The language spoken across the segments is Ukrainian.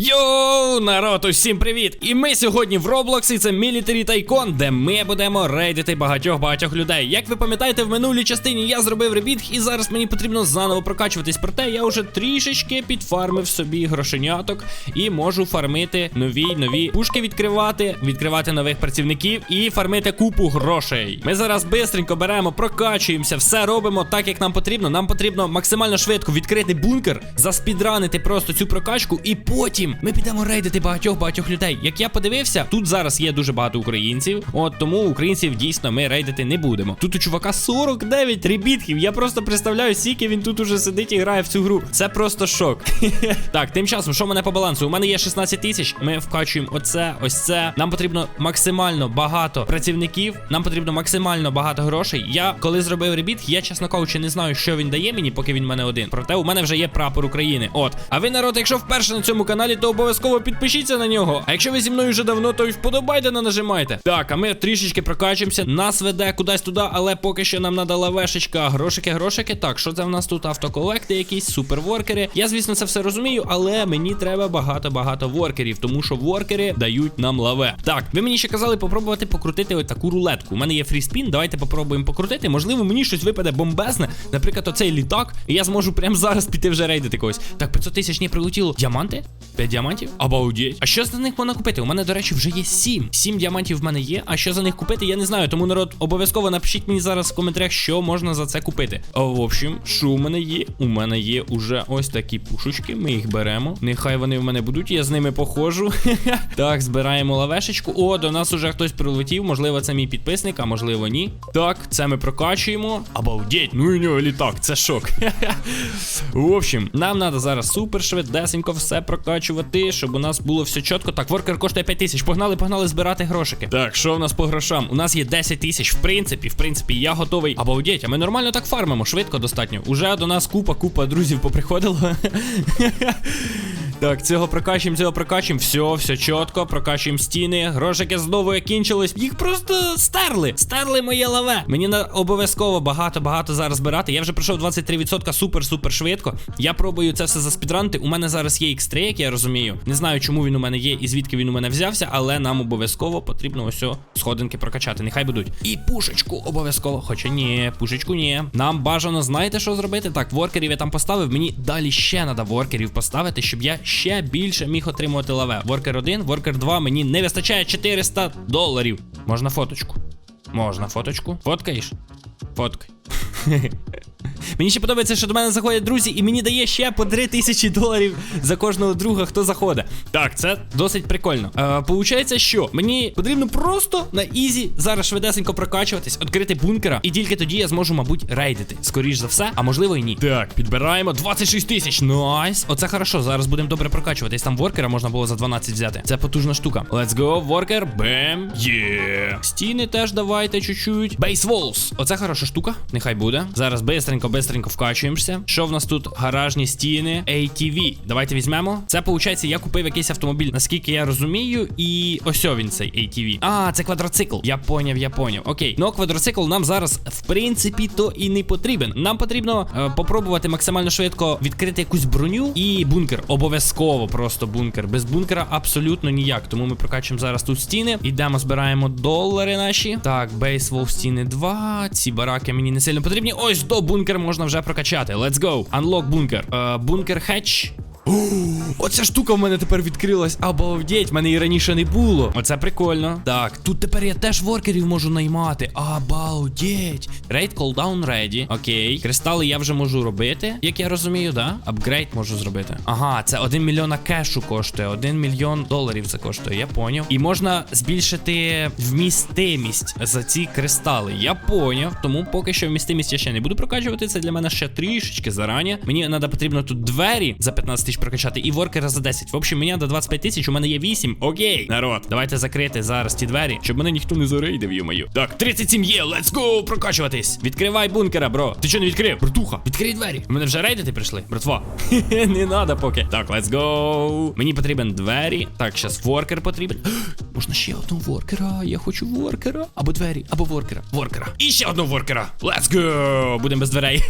Йоу, народ, усім привіт! І ми сьогодні в Roblox, і це Military Tycoon, де ми будемо рейдити багатьох багатьох людей. Як ви пам'ятаєте, в минулій частині я зробив ребіт, і зараз мені потрібно заново прокачуватись. Проте я вже трішечки підфармив собі грошеняток і можу фармити нові нові пушки відкривати, відкривати нових працівників і фармити купу грошей. Ми зараз бистренько беремо, прокачуємося, все робимо так, як нам потрібно. Нам потрібно максимально швидко відкрити бункер, заспідранити просто цю прокачку, і потім ми підемо рейдити багатьох багатьох людей. Як я подивився, тут зараз є дуже багато українців. От тому українців дійсно ми рейдити не будемо. Тут у чувака 49 ребітків. Я просто представляю, скільки він тут уже сидить і грає в цю гру. Це просто шок. так, тим часом, що мене по балансу? У мене є 16 тисяч. Ми вкачуємо оце, ось це. Нам потрібно максимально багато працівників. Нам потрібно максимально багато грошей. Я коли зробив ребіт, я чесно кажучи, не знаю, що він дає мені, поки він мене один. Проте у мене вже є прапор України. От. А ви, народ, якщо вперше на цьому каналі, то обов'язково підпишіться на нього. А якщо ви зі мною вже давно, то й вподобайте на нажимайте. Так, а ми трішечки прокачуємося. Нас веде кудись туди, але поки що нам надо лавешечка. Грошики, грошики. Так, що це в нас тут? Автоколекти, якісь суперворкери. Я, звісно, це все розумію, але мені треба багато-багато воркерів, тому що воркери дають нам лаве. Так, ви мені ще казали попробувати покрутити ось таку рулетку. У мене є фріспін. Давайте попробуємо покрутити. Можливо, мені щось випаде бомбезне. Наприклад, оцей літак, і я зможу прямо зараз піти вже рейдити когось. Так, 500 тисяч не прилетіло. Діаманти? 5 діамантів? Обалдеть. А що за них можна купити? У мене, до речі, вже є 7. 7 діамантів в мене є. А що за них купити, я не знаю. Тому народ обов'язково напишіть мені зараз в коментарях, що можна за це купити. А в общем, що у мене є? У мене є уже ось такі пушечки. Ми їх беремо. Нехай вони в мене будуть, я з ними походжу. так, збираємо лавешечку. О, до нас уже хтось прилетів. Можливо, це мій підписник, а можливо, ні. Так, це ми прокачуємо. Обалдеть, ну і нього літак, це шок. в общем, нам треба зараз супер все прокачувати, щоб у нас було все чітко. Так, воркер коштує 5 тисяч. Погнали, погнали збирати грошики. Так, що в нас по грошам? У нас є 10 тисяч. В принципі, в принципі, я готовий. Обалдеть, а ми нормально так фармимо, швидко достатньо. Уже до нас купа, купа друзів поприходило. Так, цього прокачуємо, цього прокачуємо. Все, все чітко, прокачуємо стіни. Грошики знову кінчились. Їх просто стерли. Стерли моє лаве. Мені на обов'язково багато-багато зараз збирати. Я вже пройшов 23% супер-супер швидко. Я пробую це все заспідранити. У мене зараз є X3, як я розумію. Не знаю, чому він у мене є і звідки він у мене взявся, але нам обов'язково потрібно ось сходинки прокачати. Нехай будуть. І пушечку обов'язково. Хоча ні, пушечку ні. Нам бажано, знаєте, що зробити? Так, воркерів я там поставив. Мені далі ще треба воркерів поставити, щоб я ще більше міг отримувати лаве. Воркер 1, воркер 2, мені не вистачає 400 доларів. Можна фоточку? Можна фоточку. Фоткаєш? Фоткай. Мені ще подобається, що до мене заходять друзі, і мені дає ще по 3 тисячі доларів за кожного друга, хто заходить. Так, це досить прикольно. Е, Получається, що мені потрібно просто на ізі зараз швидесенько прокачуватись, відкрити бункера, і тільки тоді я зможу, мабуть, рейдити. Скоріш за все, а можливо і ні. Так, підбираємо 26 тисяч. Найс. Оце хорошо. Зараз будемо добре прокачуватись. Там воркера можна було за 12 взяти. Це потужна штука. Let's go, воркер. Бем. Є. Стіни теж давайте чуть-чуть. Base walls. Оце хороша штука. Нехай буде. Зараз бистренько, бистренько вкачуємося. Що в нас тут? Гаражні стіни. ATV. Давайте візьмемо. Це виходить, я купив якийсь автомобіль, наскільки я розумію, і ось він цей ATV. А, це квадроцикл. Я поняв, я поняв. Окей. Ну, квадроцикл нам зараз, в принципі, то і не потрібен. Нам потрібно е, попробувати максимально швидко відкрити якусь броню і бункер. Обов'язково просто бункер. Без бункера абсолютно ніяк. Тому ми прокачуємо зараз тут стіни. Йдемо, збираємо долари наші. Так, бейсвол стіни 2. Ці бараки мені не сильно потрібні. Ось до бункер можна вже прокачати. Let's go. Unlock бункер. Бункер хетч. Оця штука в мене тепер відкрилась. Обалдеть, в мене і раніше не було. Оце прикольно. Так, тут тепер я теж воркерів можу наймати. Обалдеть. Рейд cooldown ready. Окей. Кристали я вже можу робити, як я розумію, да? Апгрейд можу зробити. Ага, це 1 мільйона кешу коштує. 1 мільйон доларів це коштує, я поняв. І можна збільшити вмістимість за ці кристали. Я поняв. Тому поки що вмістимість я ще не буду прокачувати. Це для мене ще трішечки зарані. Мені треба потрібно тут двері за 15 тисяч прокачати і воркера за 10. В общем, мені до 25 тисяч, у мене є 8. Окей, народ, давайте закрити зараз ті двері, щоб мене ніхто не зарейдив, йомаю. Так, 37 є, let's go, прокачуватись. Відкривай бункера, бро. Ти що не відкрив? Братуха, відкрий двері. У мене вже рейдити прийшли, братва. не надо поки. Так, let's go. Мені потрібен двері. Так, зараз воркер потрібен. Можна ще одного воркера. Я хочу воркера. Або двері, або воркера. Воркера. І ще одного воркера. Let's go! Будемо без дверей.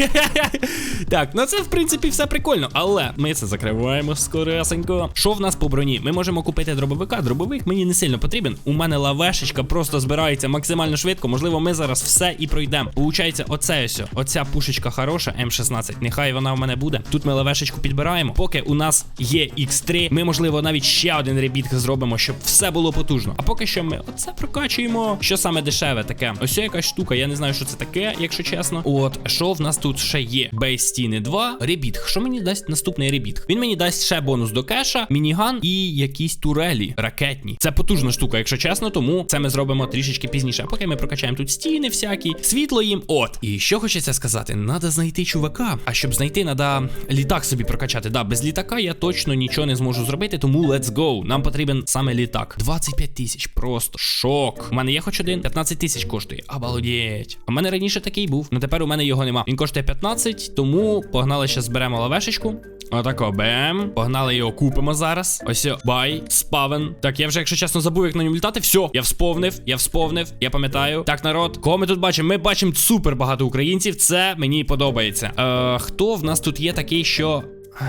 так, ну це в принципі все прикольно, але ми це закриваємо скоресенько. Що в нас по броні? Ми можемо купити дробовика. Дробовик мені не сильно потрібен. У мене лавешечка просто збирається максимально швидко. Можливо, ми зараз все і пройдемо. Получається, оце ось. Оця пушечка хороша, М16. Нехай вона в мене буде. Тут ми лавешечку підбираємо. Поки у нас є X3, ми, можливо, навіть ще один ребіт зробимо, щоб все було потужно. А поки що ми оце прокачуємо. Що саме дешеве таке? Ось якась штука. Я не знаю, що це таке, якщо чесно. От, що в нас тут ще є? Бейс стіни 2. Ребіт. Що мені дасть наступний ребіт? Він мені дасть ще бонус до кеша, мініган і якісь турелі ракетні. Це потужна штука, якщо чесно, тому це ми зробимо трішечки пізніше. Поки ми прокачаємо тут стіни всякі, світло їм. От. І що хочеться сказати, надо знайти чувака. А щоб знайти, треба літак собі прокачати. Да, без літака я точно нічого не зможу зробити, тому let's go. Нам потрібен саме літак. 25 тисяч. Просто шок. У мене є хоч один, 15 тисяч коштує. Обалдеть. У мене раніше такий був. Ну тепер у мене його нема. Він коштує 15, тому погнали ще зберемо лавешечку. Отако, бем. Погнали його купимо зараз. Ось бай, спавен. Так, я вже, якщо чесно, забув, як на ньому літати. Все, я всповнив, я всповнив, я пам'ятаю. Так, народ, кого ми тут бачимо? Ми бачимо супер багато українців. Це мені подобається. Е, хто в нас тут є такий, що.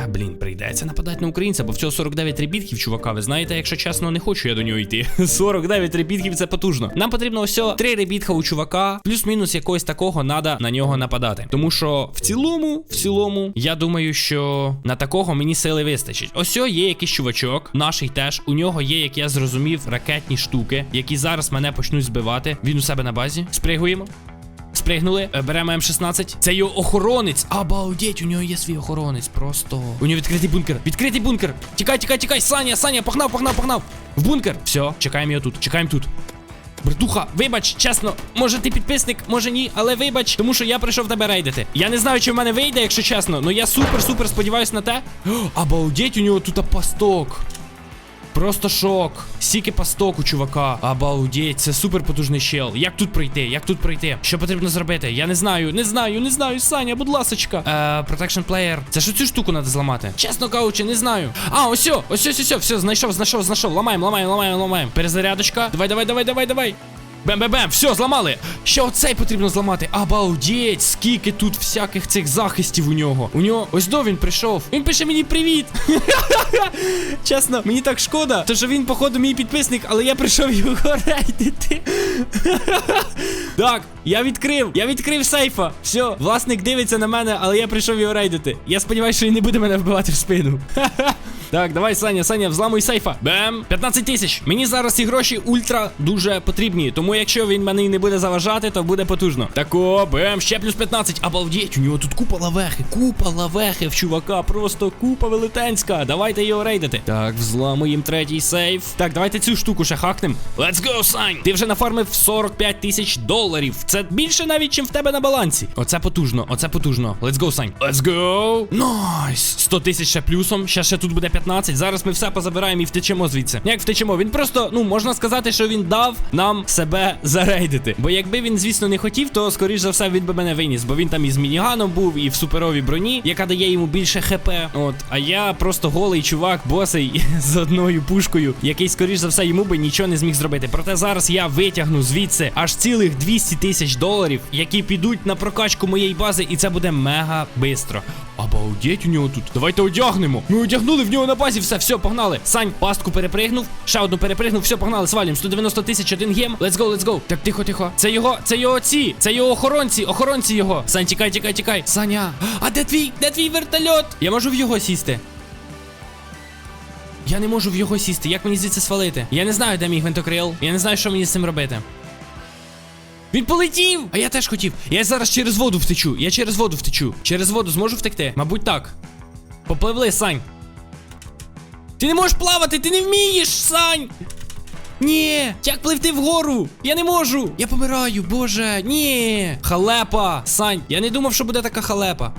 Блін, прийдеться нападати на українця, бо в цього 49 ребітків, чувака. Ви знаєте, якщо чесно, не хочу я до нього йти. 49 ребітків це потужно. Нам потрібно ось 3 ребітка у чувака, плюс-мінус якогось такого надо на нього нападати. Тому що в цілому, в цілому, я думаю, що на такого мені сили вистачить. Ось є якийсь чувачок, наший теж. У нього є, як я зрозумів, ракетні штуки, які зараз мене почнуть збивати. Він у себе на базі. Спригуємо. Спригнули, е, беремо М16. Це його охоронець. Обалдеть, у нього є свій охоронець. Просто. У нього відкритий бункер. Відкритий бункер. Тікай, тікай, тікай. Саня, Саня, погнав, погнав, погнав. В бункер. Все, чекаємо його тут. Чекаємо тут. Братуха, вибач, чесно, може ти підписник, може ні, але вибач, тому що я прийшов тебе рейдити. Я не знаю, чи в мене вийде, якщо чесно, але я супер-супер сподіваюся на те. Обалдеть, у нього тут пасток. Просто шок. Сіки по стоку, чувака. Обалдеть, це супер потужний щел. Як тут пройти? Як тут пройти? Що потрібно зробити? Я не знаю, не знаю, не знаю. Саня, будь ласочка. Е, Protection Player. Це ж цю штуку треба зламати. Чесно кажучи, не знаю. А, ось, ось, ось, ось, все, знайшов, знайшов, знайшов. Ламаємо, ламаємо, ламаємо, ламаємо. Перезарядочка. Давай, давай, давай, давай, давай. Бем-бем-бем, все, зламали. Ще оцей потрібно зламати. Обалдеть, скільки тут всяких цих захистів у нього. У нього ось до він прийшов. Він пише мені привіт. Чесно, мені так шкода. То що він, походу, мій підписник, але я прийшов його рейдити. так, я відкрив. Я відкрив сейфа. Все, власник дивиться на мене, але я прийшов його рейдити. Я сподіваюся, що він не буде мене вбивати в спину. Так, давай, Саня, Саня, взламуй сейфа. Бем! 15 тисяч. Мені зараз ці гроші ультра дуже потрібні. Тому якщо він мене не буде заважати, то буде потужно. Тако, бем, ще плюс 15. Обалдеть, у нього тут купа лавехи, купа лавехи в чувака, просто купа велетенська. Давайте його рейдити. Так, взламуємо третій сейф. Так, давайте цю штуку ще хакнем. Let's go, Сань! Ти вже нафармив 45 тисяч доларів. Це більше навіть, чим в тебе на балансі. Оце потужно, оце потужно. Let's go, Сань. Let's go! Найс! 100 тисяч ще плюсом. Ще ще тут буде 15. Зараз ми все позабираємо і втечемо звідси. Як втечемо? Він просто, ну, можна сказати, що він дав нам себе зарейдити. Бо якби він, звісно, не хотів, то скоріш за все він би мене виніс. Бо він там і з мініганом був, і в суперовій броні, яка дає йому більше хп. От, а я просто голий чувак, босий з одною пушкою, який, скоріш за все, йому би нічого не зміг зробити. Проте зараз я витягну звідси аж цілих 200 тисяч доларів, які підуть на прокачку моєї бази, і це буде мега бистро. Обалдеть у нього тут. Давайте одягнемо. Ми одягнули в нього на базі все, все, погнали. Сань, пастку перепригнув, ще одну перепригнув, все, погнали, свалім. 190 тисяч, один гем. Let's go, let's go. Так, тихо, тихо. Це його, це його ці, це його охоронці, охоронці його. Сань, тікай, тікай, тікай. Саня. А де твій, де твій вертольот? Я можу в його сісти. Я не можу в його сісти. Як мені звідси свалити? Я не знаю, де мій гвинтокрил. Я не знаю, що мені з цим робити. Він полетів! А я теж хотів. Я зараз через воду втечу. Я через воду втечу. Через воду зможу втекти? Мабуть, так. Попливли, Сань. Ти не можеш плавати, ти не вмієш, Сань! Ні, як пливти вгору? Я не можу. Я помираю, боже. Ні. Халепа. Сань, я не думав, що буде така халепа.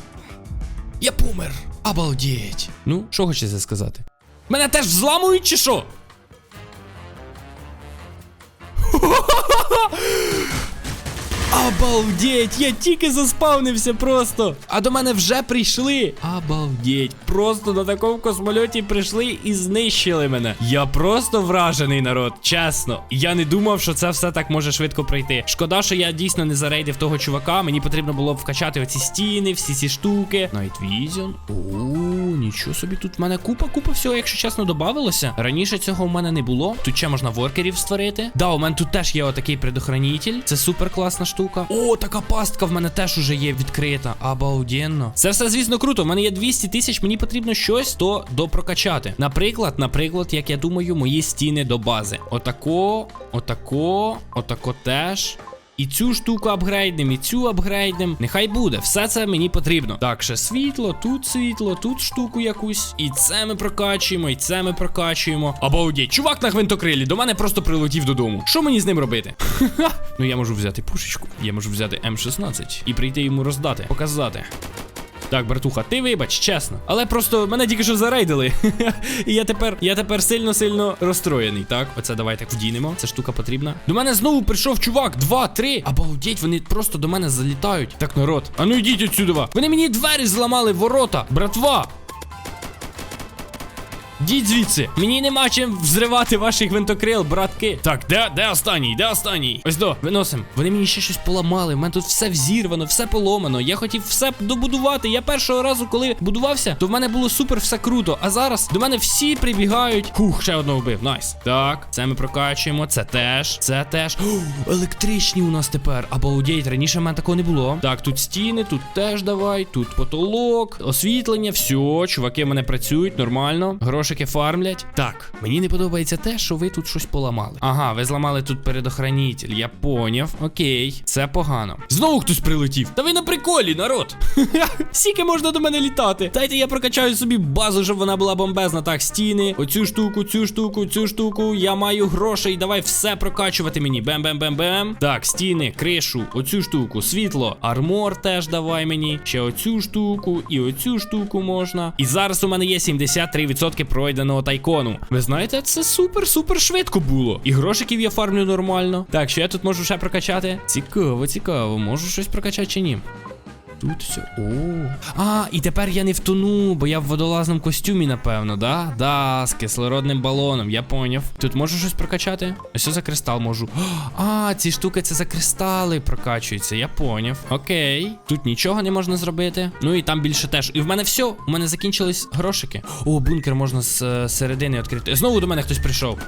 Я помер. Обалдеть. Ну, що хочеться сказати? Мене теж взламують чи що? Обалдеть, я тільки заспавнився просто. А до мене вже прийшли. Обалдеть. Просто на такому космольоті прийшли і знищили мене. Я просто вражений народ, чесно. Я не думав, що це все так може швидко пройти. Шкода, що я дійсно не зарейдив того чувака. Мені потрібно було вкачати оці стіни, всі ці штуки. Night Vision. О, нічого собі. Тут в мене купа, купа всього, якщо чесно, додавалося. Раніше цього в мене не було. Тут ще можна воркерів створити. Да, у мене тут теж є отакий предохранитель. Це супер класна штука. О, така пастка в мене теж уже є відкрита. Обалденно. Це все, звісно, круто. У мене є 200 тисяч, мені потрібно щось то допрокачати. Наприклад, наприклад, як я думаю, мої стіни до бази. Отако, отако, отако теж. І цю штуку апгрейднем, і цю апгрейднем. Нехай буде. Все це мені потрібно. Так, ще світло, тут світло, тут штуку якусь. І це ми прокачуємо, і це ми прокачуємо. Обалдеть, чувак на гвинтокрилі до мене просто прилетів додому. Що мені з ним робити? Ну я можу взяти пушечку, я можу взяти М16 і прийти йому роздати, показати. Так, братуха, ти вибач, чесно. Але просто мене тільки що зарейдили. І я тепер, я тепер сильно-сильно розстроєний. Так, оце давайте вдінемо. Ця штука потрібна. До мене знову прийшов чувак, два, три. Обалдеть, вони просто до мене залітають. Так, народ. А ну йдіть отсюди. Вони мені двері зламали ворота. Братва. Діть звідси, мені нема чим взривати ваших гвинтокрил, братки. Так, де, де останній? Де останній? Ось до, виносим. Вони мені ще щось поламали. У мене тут все взірвано, все поломано. Я хотів все добудувати. Я першого разу, коли будувався, то в мене було супер все круто. А зараз до мене всі прибігають. Хух, ще одного вбив. Найс. Так, це ми прокачуємо. Це теж. Це теж. О, електричні у нас тепер. Обалдеть, раніше в мене такого не було. Так, тут стіни, тут теж давай, тут потолок, освітлення, все, чуваки в мене працюють нормально. Грошики фармлять. Так, мені не подобається те, що ви тут щось поламали. Ага, ви зламали тут передохранитель. Я поняв. Окей, це погано. Знову хтось прилетів. Та ви на приколі, народ. Скільки можна до мене літати? Дайте я прокачаю собі базу, щоб вона була бомбезна. Так, стіни, оцю штуку, цю штуку, цю штуку. Я маю грошей. Давай все прокачувати мені. Бем-бем-бем-бем. Так, стіни, кришу, оцю штуку, світло, армор теж давай мені. Ще оцю штуку і оцю штуку можна. І зараз у мене є 73% пройденого тайкону. Ви знаєте, це супер-супер швидко було. І грошиків я фармлю нормально. Так, що я тут можу ще прокачати? Цікаво, цікаво. Можу щось прокачати чи ні? Тут все. О. А, і тепер я не втону, бо я в водолазному костюмі, напевно, да? Да, з кислородним балоном, я поняв. Тут можу щось прокачати? Ось за кристал можу. А, ці штуки це за кристали прокачуються, я поняв. Окей. Тут нічого не можна зробити. Ну і там більше теж. І в мене все. У мене закінчились грошики. О, бункер можна з е, середини відкрити. Знову до мене хтось прийшов.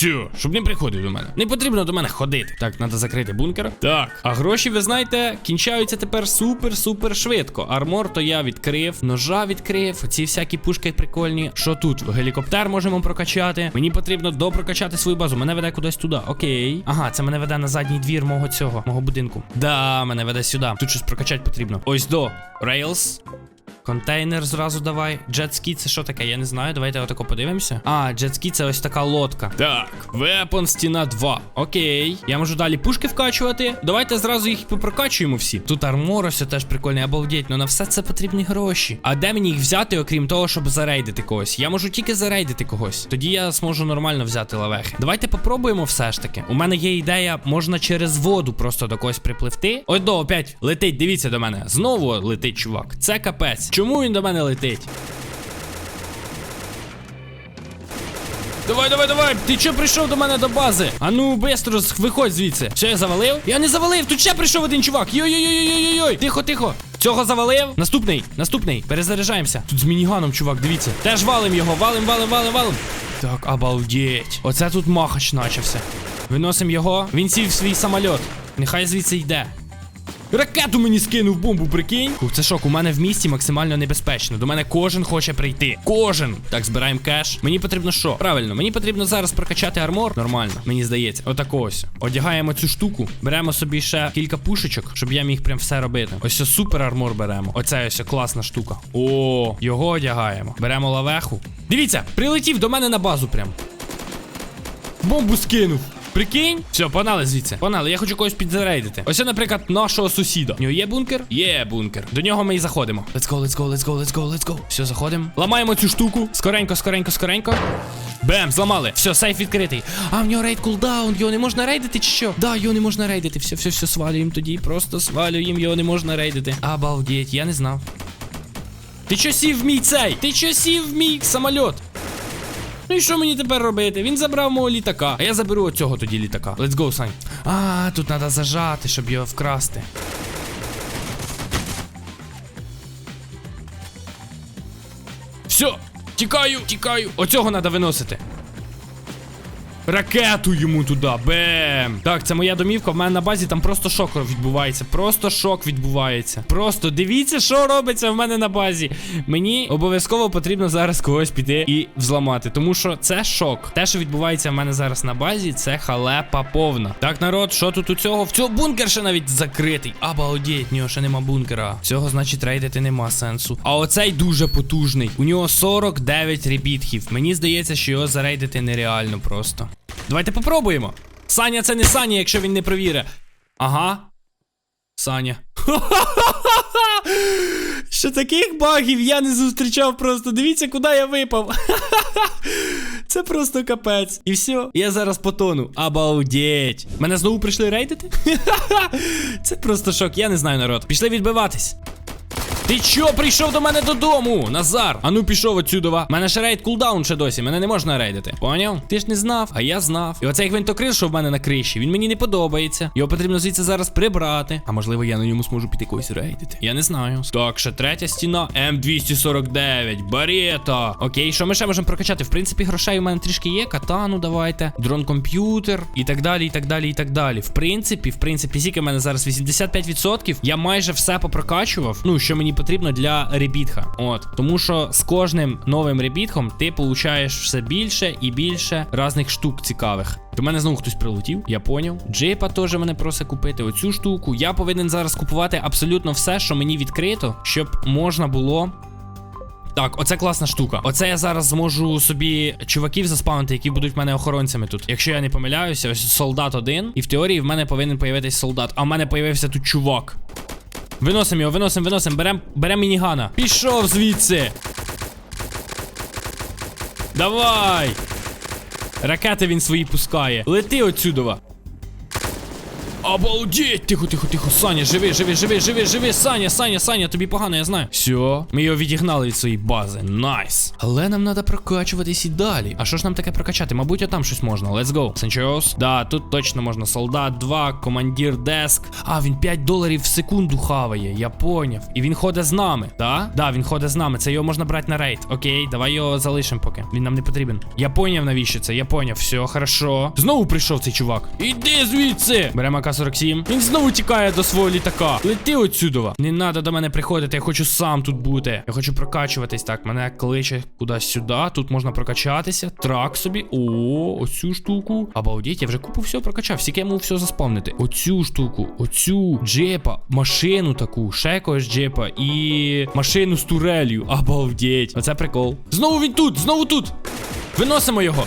Все, щоб не приходив до мене. Не потрібно до мене ходити. Так, треба закрити бункер. Так. А гроші, ви знаєте, кінчаються тепер супер-супер швидко. Армор то я відкрив, ножа відкрив. Ці всякі пушки прикольні. Що тут? Гелікоптер можемо прокачати. Мені потрібно допрокачати свою базу. Мене веде кудись туди. Окей. Ага, це мене веде на задній двір мого цього, мого будинку. Да, мене веде сюди. Тут щось прокачати потрібно. Ось до. Рейлс. Контейнер зразу давай. Джетскі це що таке? Я не знаю. Давайте отако подивимося. А, джетскі це ось така лодка. Так, вепон стіна 2. Окей. Я можу далі пушки вкачувати. Давайте зразу їх попрокачуємо всі. Тут армор ось теж прикольний, обалдеть. Ну на все це потрібні гроші. А де мені їх взяти, окрім того, щоб зарейдити когось? Я можу тільки зарейдити когось. Тоді я зможу нормально взяти лавехи. Давайте попробуємо все ж таки. У мене є ідея, можна через воду просто до когось припливти. Ой, до, опять летить, дивіться до мене. Знову летить, чувак. Це капець. Чому він до мене летить? Давай, давай, давай! Ти чо прийшов до мене до бази? А ну, бистро, виходь звідси. Що я завалив? Я не завалив! Тут ще прийшов один чувак. Йой-йой-йой-йой-йой! Тихо, тихо. Цього завалив. Наступний, наступний. Перезаряджаємося. Тут з мініганом, чувак, дивіться. Теж валим його, валим, валим, валим, валим. Так, обалдеть. Оце тут махач начався. Виносим його. Він сів в свій самольот. Нехай звідси йде. Ракету мені скинув бомбу, прикинь. Ух, це шок, у мене в місті максимально небезпечно. До мене кожен хоче прийти. Кожен. Так, збираємо кеш. Мені потрібно що? Правильно, мені потрібно зараз прокачати армор. Нормально, мені здається. Отако ось. Одягаємо цю штуку. Беремо собі ще кілька пушечок, щоб я міг прям все робити. Ось ось супер армор беремо. Оце ось класна штука. О, його одягаємо. Беремо лавеху. Дивіться, прилетів до мене на базу прям. Бомбу скинув. Прикинь? Все, погнали звідси. Погнали, я хочу когось підзарейдити. Ось, наприклад, нашого сусіда. У нього є бункер? Є бункер. До нього ми і заходимо. Let's go, let's go, let's go, let's go, let's go. Все, заходимо. Ламаємо цю штуку. Скоренько, скоренько, скоренько. Бем, зламали. Все, сейф відкритий. А в нього рейд кулдаун, його не можна рейдити чи що? Да, його не можна рейдити. Все, все, все, свалюємо тоді. Просто свалюємо, його не можна рейдити. Обалдеть, я не знав. Ти чо сів в мій цей? Ти чо сів в мій самольот? Ну і що мені тепер робити? Він забрав мого літака. А я заберу оцього тоді літака. Let's go, Сань. А, тут треба зажати, щоб його вкрасти. Все, тікаю, тікаю. Оцього треба виносити. Ракету йому туди, бем! Так, це моя домівка. В мене на базі там просто шок відбувається. Просто шок відбувається. Просто дивіться, що робиться в мене на базі. Мені обов'язково потрібно зараз когось піти і взламати. Тому що це шок. Те, що відбувається в мене зараз на базі, це халепа повна. Так, народ, що тут у цього? В цього бункер ще навіть закритий. Обалдеть, нього ще нема бункера. Цього, значить, рейдити нема сенсу. А оцей дуже потужний. У нього 49 ребітків. Мені здається, що його зарейдити нереально просто. Давайте попробуємо. Саня, це не Саня, якщо він не провірить. Ага. Саня. Що таких багів я не зустрічав просто. Дивіться, куди я випав. Це просто капець. І все, я зараз потону. Обалдеть. Мене знову прийшли рейдити? Це просто шок, я не знаю, народ. Пішли відбиватись. Ти чо прийшов до мене додому? Назар. А ну пішов отсюдова. Мене ще рейд кулдаун ще досі, мене не можна рейдити. Поняв? Ти ж не знав, а я знав. І оцей гвинтокрил, що в мене на криші, він мені не подобається. Його потрібно звідси зараз прибрати. А можливо, я на ньому зможу піти когось рейдити. Я не знаю. Так, ще третя стіна. М249. Барета. Окей, що ми ще можемо прокачати? В принципі, грошей у мене трішки є. Катану, давайте. Дрон комп'ютер і так далі, і так далі, і так далі. В принципі, в принципі, скільки в мене зараз 85%. Я майже все попрокачував. Ну, що мені потрібно для ребітха. От. Тому що з кожним новим ребітхом ти получаєш все більше і більше різних штук цікавих. До мене знову хтось прилетів, я поняв. Джейпа теж мене просить купити оцю штуку. Я повинен зараз купувати абсолютно все, що мені відкрито, щоб можна було. Так, оце класна штука. Оце я зараз зможу собі чуваків заспавнити, які будуть в мене охоронцями тут. Якщо я не помиляюся, ось солдат один. І в теорії в мене повинен появитись солдат. А в мене появився тут чувак. Виносимо його, виносимо, виносимо, берем, берем мінігана. Пішов звідси. Давай. Ракети він свої пускає. Лети отсюдова. Обалдеть! Тихо, тихо, тихо. Саня, живи, живи, живи, живи, живи. Саня, Саня, Саня, тобі погано, я знаю. Все, ми його відігнали від своєї бази. Найс. Але нам треба прокачуватись і далі. А що ж нам таке прокачати? Мабуть, отам щось можна. Let's go. Санчос. Да, тут точно можна. Солдат 2, командир деск. А, він 5 доларів в секунду хаває. Я поняв. І він ходить з нами. Да? Да, він ходить з нами. Це його можна брати на рейд. Окей, давай його залишимо поки. Він нам не потрібен. Я поняв, навіщо це. Я поняв. Все, хорошо. Знову прийшов цей чувак. Іди звідси. Беремо АК-47. Він знову тікає до свого літака. Лети отсюдова. Не треба до мене приходити, я хочу сам тут бути. Я хочу прокачуватись. Так, мене кличе кудись сюди. Тут можна прокачатися. Трак собі. О, оцю штуку. Обалдеть, я вже купу всього прокачав. Я можу все заспавнити. Оцю штуку, оцю джепа, машину таку, ще якогось джепа і машину з турелью. Обалдеть. Оце прикол. Знову він тут, знову тут. Виносимо його.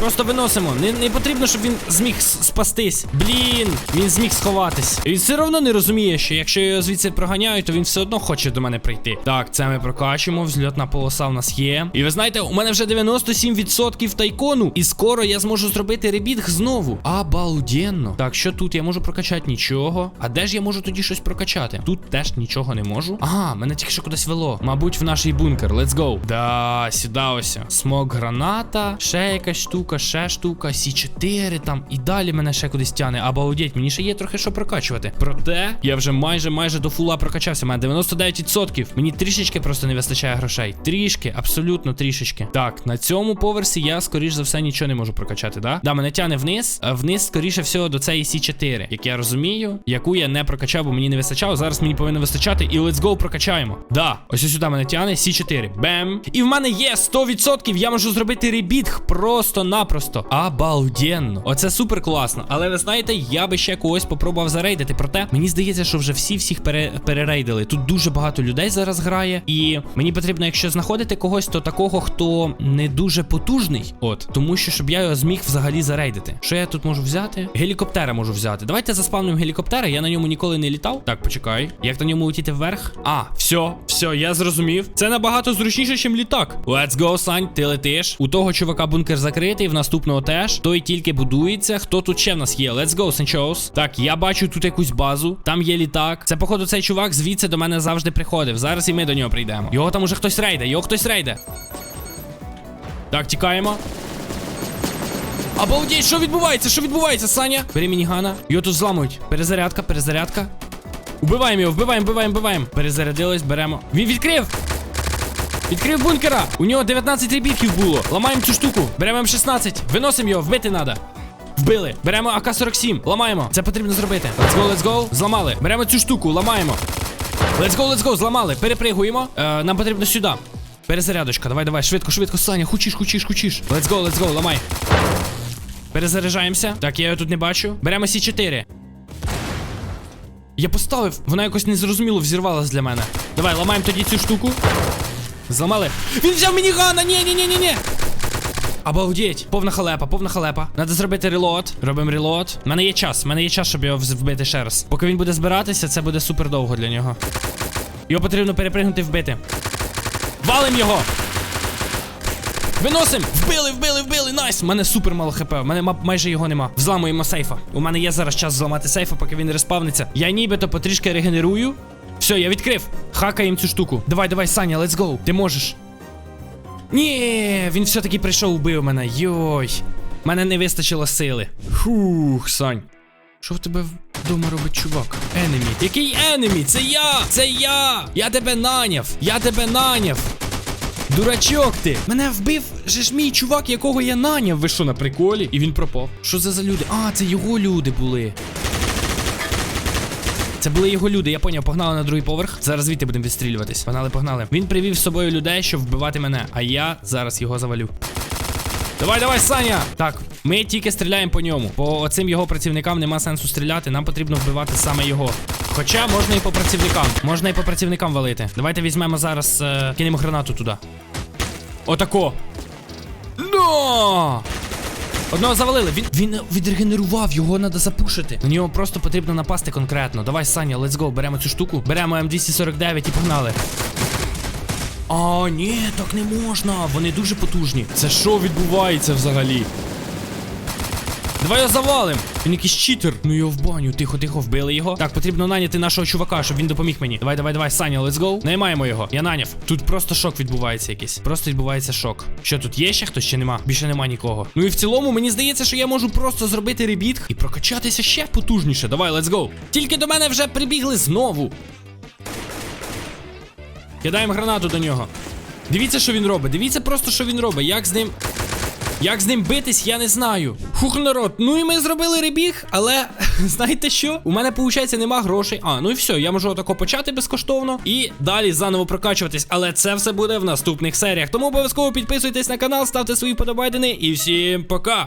Просто виносимо. Не, не потрібно, щоб він зміг спастись. Блін, він зміг сховатись. І він все одно не розуміє, що якщо я його звідси проганяю, то він все одно хоче до мене прийти. Так, це ми прокачуємо. Взльотна полоса в нас є. І ви знаєте, у мене вже 97% тайкону. І скоро я зможу зробити ребітг знову. Обалденно. Так, що тут я можу прокачати? Нічого. А де ж я можу тоді щось прокачати? Тут теж нічого не можу. Ага, мене тільки що кудись вело. Мабуть, в наш бункер. Let's go. Да, сюди ось. Смок граната, ще якась штука, ще штука, Сі 4 там. І далі мене ще кудись тяне. Обалдеть, мені ще є трохи що прокачувати. Проте я вже майже майже до фула прокачався. У мене 99%. Мені трішечки просто не вистачає грошей. Трішки, абсолютно трішечки. Так, на цьому поверсі я, скоріш за все, нічого не можу прокачати, да? Да, мене тяне вниз, а вниз, скоріше всього, до цієї Сі 4 як я розумію, яку я не прокачав, бо мені не вистачало. Зараз мені повинно вистачати. І let's go прокачаємо. Да, ось сюди мене тяне Сі 4 Бем. І в мене є 100%. Я можу зробити ребітг просто на просто-напросто. Обалденно. Оце супер класно. Але ви знаєте, я би ще когось попробував зарейдити. Проте мені здається, що вже всі всіх пере, перерейдили. Тут дуже багато людей зараз грає, і мені потрібно, якщо знаходити когось, то такого, хто не дуже потужний. От, тому що щоб я його зміг взагалі зарейдити. Що я тут можу взяти? Гелікоптера можу взяти. Давайте заспавнимо гелікоптера. Я на ньому ніколи не літав. Так, почекай. Як на ньому летіти вверх? А, все, все, я зрозумів. Це набагато зручніше, ніж літак. Let's go, Сань, ти летиш. У того чувака бункер закритий, в наступного теж. Той тільки будується. Хто тут ще в нас є? Let's go, Санчоус. Так, я бачу тут якусь базу. Там є літак. Це, походу, цей чувак звідси до мене завжди приходив. Зараз і ми до нього прийдемо. Його там уже хтось рейде, його хтось рейде. Так, тікаємо. Обалдеть, що відбувається? Що відбувається, Саня? Бери мінігана. Його тут зламують. Перезарядка, перезарядка. Убиваємо його, вбиваємо, вбиваємо, вбиваємо. Перезарядились, беремо. Він відкрив! Відкрив бункера! У нього 19 ребітків було. Ламаємо цю штуку. Беремо М16. Виносимо його, вбити треба. Вбили. Беремо АК-47. Ламаємо. Це потрібно зробити. Let's go, let's go. Зламали. Беремо цю штуку, ламаємо. Let's go, let's go. Зламали. Перепригуємо. Е, нам потрібно сюди. Перезарядочка. Давай, давай. Швидко, швидко. Саня, хочеш, хочеш, хочеш. Let's go, let's go. Ламай. Перезаряджаємося. Так, я його тут не бачу. Беремо Сі4. Я поставив, вона якось незрозуміло взірвалась для мене. Давай, ламаємо тоді цю штуку. Зламали. Він взяв мінігана! Ні, ні, ні, ні, ні. Обалдеть, повна халепа, повна халепа. Надо зробити релот. Робимо релот. У мене є час, у мене є час, щоб його вбити ще раз. Поки він буде збиратися, це буде супер довго для нього. Його потрібно перепригнути вбити. Валим його! Виносим! Вбили, вбили, вбили! Найс! У мене супер мало хп, у мене майже його нема. Взламуємо сейфа. У мене є зараз час зламати сейфа, поки він респавниться. Я нібито потрішки регенерую. Все, я відкрив. Хакаємо цю штуку. Давай, давай, Саня, let's go. Ти можеш. Ні, він все-таки прийшов, убив мене. Йой. Мене не вистачило сили. Фух, Сань. Що в тебе вдома робить чувак? Енемі. Який енемі? Це я! Це я! Я тебе наняв! Я тебе наняв! Дурачок ти! Мене вбив же ж мій чувак, якого я наняв. Ви що на приколі? І він пропав. Що це за люди? А, це його люди були. Це були його люди, я поняв, погнали на другий поверх. Зараз звідти будемо відстрілюватись. Погнали, погнали. Він привів з собою людей, щоб вбивати мене, а я зараз його завалю. Давай, давай, Саня! Так, ми тільки стріляємо по ньому. По оцим його працівникам нема сенсу стріляти, нам потрібно вбивати саме його. Хоча можна і по працівникам. Можна і по працівникам валити. Давайте візьмемо зараз, е, кинемо гранату туди. Отако. Но! Одного завалили. Він він відрегенерував, його треба запушити. На нього просто потрібно напасти конкретно. Давай, Саня, let's go. Беремо цю штуку. Беремо М249 і погнали. А, ні, так не можна. Вони дуже потужні. Це що відбувається взагалі? Давай його завалим. Він якийсь читер. Ну його в баню. Тихо, тихо, вбили його. Так, потрібно наняти нашого чувака, щоб він допоміг мені. Давай, давай, давай, Саня, let's go. Наймаємо його. Я наняв. Тут просто шок відбувається якийсь. Просто відбувається шок. Що тут є ще хтось чи нема? Більше нема нікого. Ну і в цілому мені здається, що я можу просто зробити ребіт і прокачатися ще потужніше. Давай, let's go. Тільки до мене вже прибігли знову. Кидаємо гранату до нього. Дивіться, що він робить. Дивіться просто, що він робить. Як з ним. Як з ним битись, я не знаю. Хух, народ. Ну і ми зробили ребіг, але знаєте що? У мене, виходить, нема грошей. А, ну і все, я можу отако почати безкоштовно і далі заново прокачуватись. Але це все буде в наступних серіях. Тому обов'язково підписуйтесь на канал, ставте свої подобайдини і всім пока.